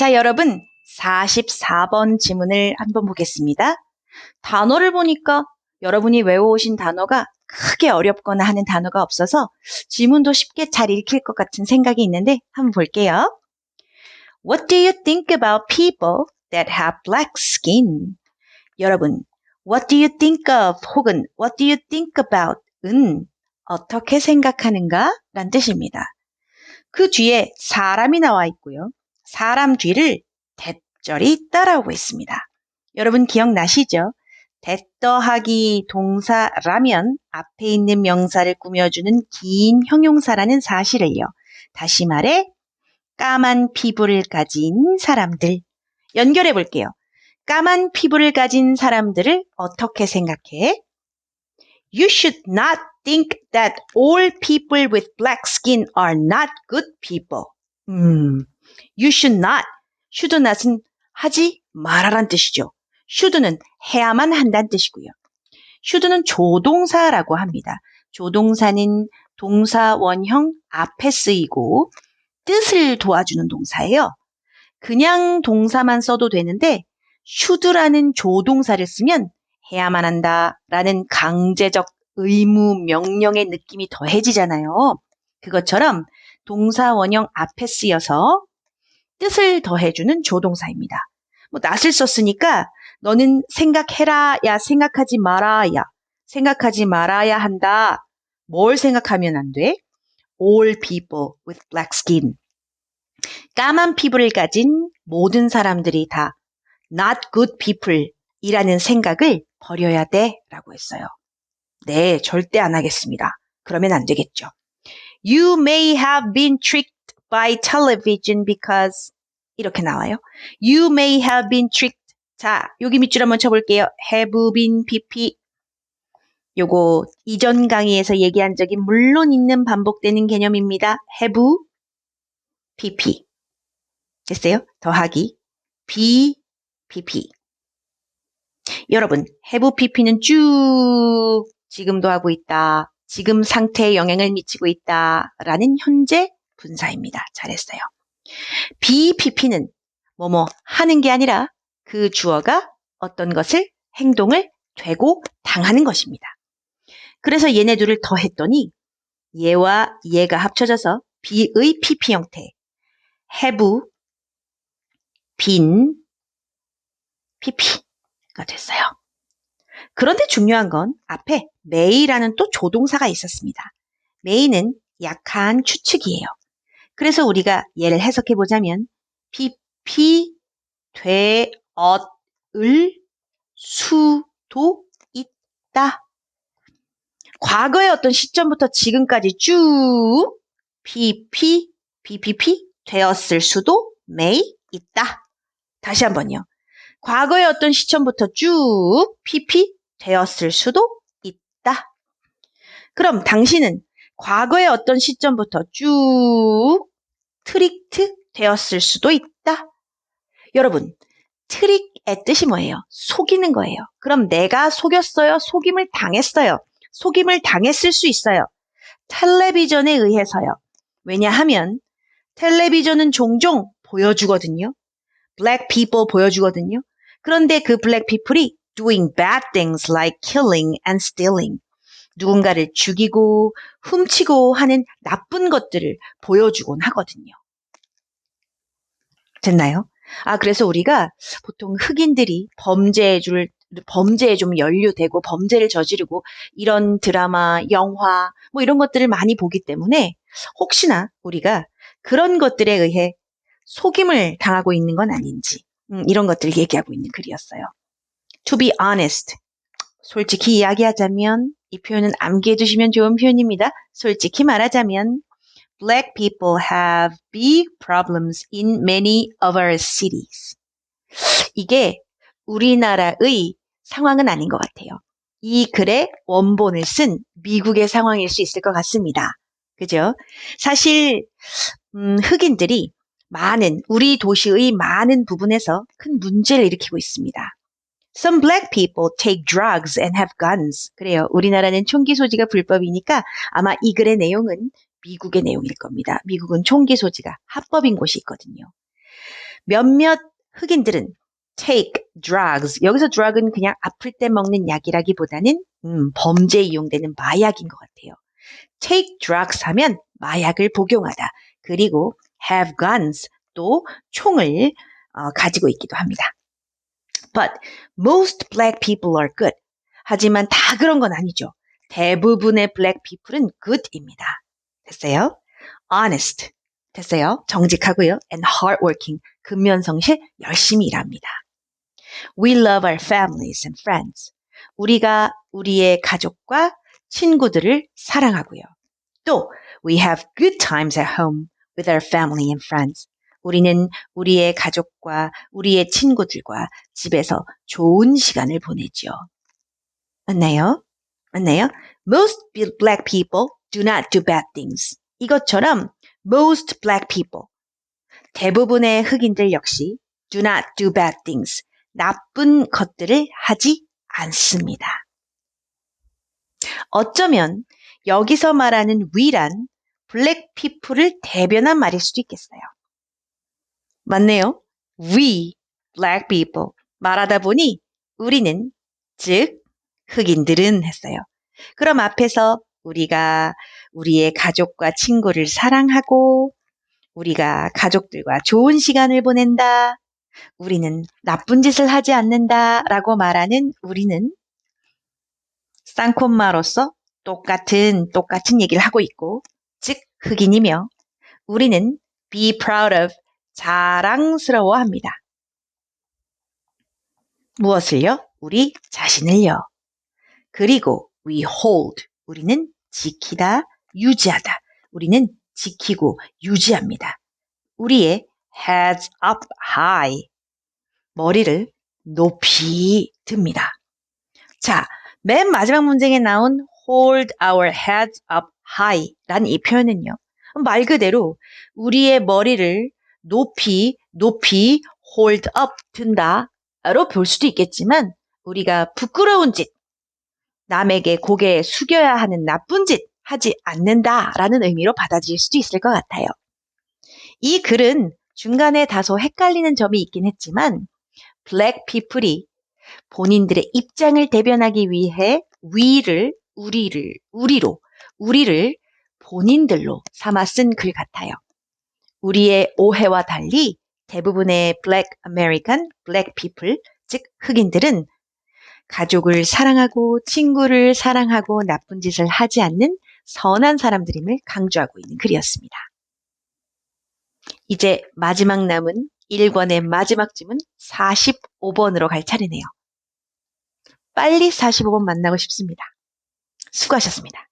자, 여러분, 44번 지문을 한번 보겠습니다. 단어를 보니까 여러분이 외워오신 단어가 크게 어렵거나 하는 단어가 없어서 지문도 쉽게 잘 읽힐 것 같은 생각이 있는데 한번 볼게요. What do you think about people that have black skin? 여러분, what do you think of 혹은 what do you think about 은 어떻게 생각하는가? 란 뜻입니다. 그 뒤에 사람이 나와 있고요. 사람 뒤를 대절이 따라오고 있습니다. 여러분 기억나시죠? 대떠하기 동사라면 앞에 있는 명사를 꾸며주는 긴 형용사라는 사실을요. 다시 말해 까만 피부를 가진 사람들 연결해 볼게요. 까만 피부를 가진 사람들을 어떻게 생각해? You should not think that all people with black skin are not good people. 음, you should not. should not은 하지 말아란 뜻이죠. should는 해야만 한다는 뜻이고요. should는 조동사라고 합니다. 조동사는 동사 원형 앞에 쓰이고 뜻을 도와주는 동사예요. 그냥 동사만 써도 되는데 should라는 조동사를 쓰면 해야만 한다라는 강제적 의무 명령의 느낌이 더해지잖아요. 그것처럼 동사 원형 앞에 쓰여서 뜻을 더해주는 조동사입니다. 뭐 낫을 썼으니까 너는 생각해라 야 생각하지 마라 야 생각하지 말아야 한다. 뭘 생각하면 안 돼? All people with black skin. 까만 피부를 가진 모든 사람들이 다 not good people 이라는 생각을 버려야 돼 라고 했어요. 네, 절대 안 하겠습니다. 그러면 안 되겠죠. You may have been tricked by television because 이렇게 나와요. You may have been tricked. 자, 여기 밑줄 한번 쳐볼게요. have been pp. 요거 이전 강의에서 얘기한 적이 물론 있는 반복되는 개념입니다. have pp. 됐어요? 더하기 be pp. 여러분, have pp는 쭉 지금도 하고 있다. 지금 상태에 영향을 미치고 있다. 라는 현재 분사입니다. 잘했어요. BPP는 뭐뭐 하는 게 아니라 그 주어가 어떤 것을 행동을 되고 당하는 것입니다. 그래서 얘네 둘을 더했더니 얘와 얘가 합쳐져서 B의 PP 형태 have, been, PP가 됐어요. 그런데 중요한 건 앞에 may라는 또 조동사가 있었습니다. may는 약한 추측이에요. 그래서 우리가 얘를 해석해 보자면 PP 되었을 수도 있다. 과거의 어떤 시점부터 지금까지 쭉 PP, BPP 되었을 수도 may 있다. 다시 한번요. 과거의 어떤 시점부터 쭉 PP 되었을 수도 있다. 그럼 당신은 과거의 어떤 시점부터 쭉 트릭트 되었을 수도 있다. 여러분, 트릭의 뜻이 뭐예요? 속이는 거예요. 그럼 내가 속였어요? 속임을 당했어요. 속임을 당했을 수 있어요. 텔레비전에 의해서요. 왜냐하면 텔레비전은 종종 보여주거든요. black people 보여주거든요. 그런데 그 black people이 doing bad things like killing and stealing. 누군가를 죽이고 훔치고 하는 나쁜 것들을 보여주곤 하거든요. 됐나요? 아, 그래서 우리가 보통 흑인들이 범죄에 줄, 범죄에 좀 연루되고 범죄를 저지르고 이런 드라마, 영화, 뭐 이런 것들을 많이 보기 때문에 혹시나 우리가 그런 것들에 의해 속임을 당하고 있는 건 아닌지, 음, 이런 것들을 얘기하고 있는 글이었어요. To be honest. 솔직히 이야기하자면 이 표현은 암기해 두시면 좋은 표현입니다. 솔직히 말하자면 Black people have big problems in many of our cities. 이게 우리나라의 상황은 아닌 것 같아요. 이 글의 원본을 쓴 미국의 상황일 수 있을 것 같습니다. 그죠? 사실 음, 흑인들이 많은 우리 도시의 많은 부분에서 큰 문제를 일으키고 있습니다. Some black people take drugs and have guns. 그래요. 우리나라는 총기 소지가 불법이니까 아마 이 글의 내용은 미국의 내용일 겁니다. 미국은 총기 소지가 합법인 곳이 있거든요. 몇몇 흑인들은 take drugs. 여기서 drug은 그냥 아플 때 먹는 약이라기보다는 음, 범죄에 이용되는 마약인 것 같아요. take drugs 하면 마약을 복용하다. 그리고 have guns 또 총을 어, 가지고 있기도 합니다. But most black people are good. 하지만 다 그런 건 아니죠. 대부분의 black people은 good입니다. 됐어요? honest. 됐어요? 정직하고요. and hardworking. 근면성실 열심히 일합니다. We love our families and friends. 우리가 우리의 가족과 친구들을 사랑하고요. 또 we have good times at home with our family and friends. 우리는 우리의 가족과 우리의 친구들과 집에서 좋은 시간을 보내죠. 맞나요? 맞나요? Most black people do not do bad things. 이것처럼 most black people 대부분의 흑인들 역시 do not do bad things. 나쁜 것들을 하지 않습니다. 어쩌면 여기서 말하는 we란 블랙 피플을 대변한 말일 수도 있겠어요. 맞네요. we, black people. 말하다 보니 우리는, 즉, 흑인들은 했어요. 그럼 앞에서 우리가 우리의 가족과 친구를 사랑하고, 우리가 가족들과 좋은 시간을 보낸다. 우리는 나쁜 짓을 하지 않는다. 라고 말하는 우리는 쌍콤마로서 똑같은, 똑같은 얘기를 하고 있고, 즉, 흑인이며, 우리는 be proud of, 자랑스러워 합니다. 무엇을요? 우리 자신을요. 그리고 we hold, 우리는 지키다, 유지하다. 우리는 지키고 유지합니다. 우리의 heads up high, 머리를 높이 듭니다. 자, 맨 마지막 문장에 나온 hold our heads up high 라는 이 표현은요. 말 그대로 우리의 머리를 높이, 높이 hold up 든다 로 볼 수도 있겠지만 우리가 부끄러운 짓, 남에게 고개 숙여야 하는 나쁜 짓 하지 않는다라는 의미로 받아들일 수도 있을 것 같아요. 이 글은 중간에 다소 헷갈리는 점이 있긴 했지만 블랙 피플이 본인들의 입장을 대변하기 위해 위를 우리를 우리로 우리를 본인들로 삼아 쓴 글 같아요. 우리의 오해와 달리 대부분의 블랙 아메리칸 블랙 피플 즉 흑인들은 가족을 사랑하고 친구를 사랑하고 나쁜 짓을 하지 않는 선한 사람들임을 강조하고 있는 글이었습니다. 이제 마지막 남은 1권의 마지막 질문 45번으로 갈 차례네요. 빨리 45번 만나고 싶습니다. 수고하셨습니다.